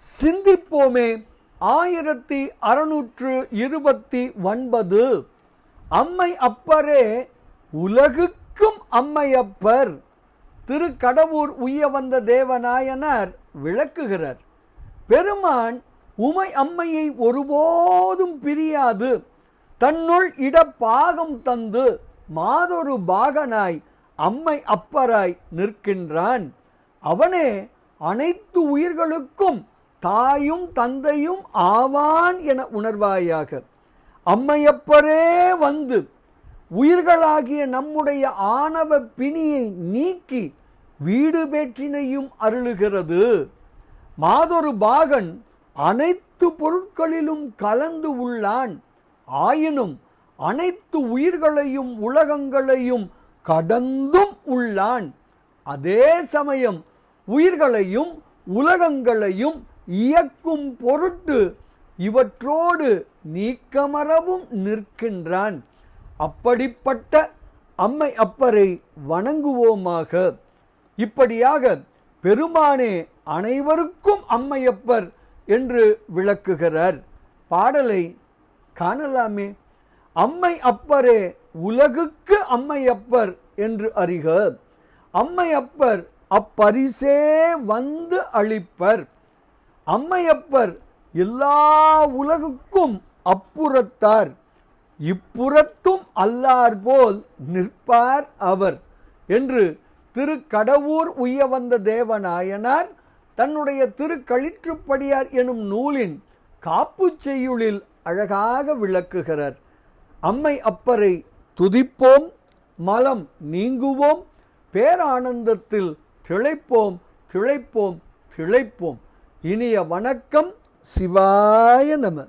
சிந்திப்போமே. ஆயிரத்தி அறுநூற்று இருபத்தி ஒன்பது. அம்மை அப்பரே உலகுக்கும் அம்மையப்பர் திருக்கடவுர் உய்ய வந்த தேவநாயனார் விளக்குகிறார். பெருமான் உமை அம்மையை ஒருபோதும் பிரியாது. தன்னுள் இட பாகம் தந்து மாதொரு பாகனாய் அம்மை அப்பராய் நிற்கின்றான். அவனே அனைத்து உயிர்களுக்கும் தாயும் தந்தையும் ஆவான் என உணர்வாயாக. அம்மையப்பரே வந்து உயிர்களாகிய நம்முடைய ஆணவ பிணியை நீக்கி வீடு பேற்றினையும் அருளுகிறது. மாதொரு பாகன் அனைத்து பொருட்களிலும் கலந்து உள்ளான். ஆயினும் அனைத்து உயிர்களையும் உலகங்களையும் கடந்தும் உள்ளான். அதே சமயம் உயிர்களையும் உலகங்களையும் இயக்கும் பொருட்டு இவற்றோடு நீக்கமரவும் நிற்கின்றான். அப்படிப்பட்ட அம்மை அப்பரை வணங்குவோமாக. இப்படியாக பெருமானே அனைவருக்கும் அம்மையப்பர் என்று விளக்குகிறார். பாடலை காணலாமே. அம்மை அப்பரே உலகுக்கு அம்மையப்பர் என்று அறிக. அம்மையப்பர் அப்பரிசே வந்து அளிப்பர். அம்மையப்பர் எல்லா உலகுக்கும் அப்புறத்தார். இப்புறத்தும் அல்லார் போல் நிற்பார் அவர் என்று திரு கடவுர் உய்ய வந்த தேவநாயனார் தன்னுடைய திருக்களிற்றுப்படியார் எனும் நூலின் காப்புச் செய்யுளில் அழகாக விளக்குகிறார். அம்மை அப்பரை துதிப்போம் மலம் நீங்குவோம் பேரானந்தத்தில் திளைப்போம் திளைப்போம் திளைப்போம். இனிய வணக்கம் சிவாய நம.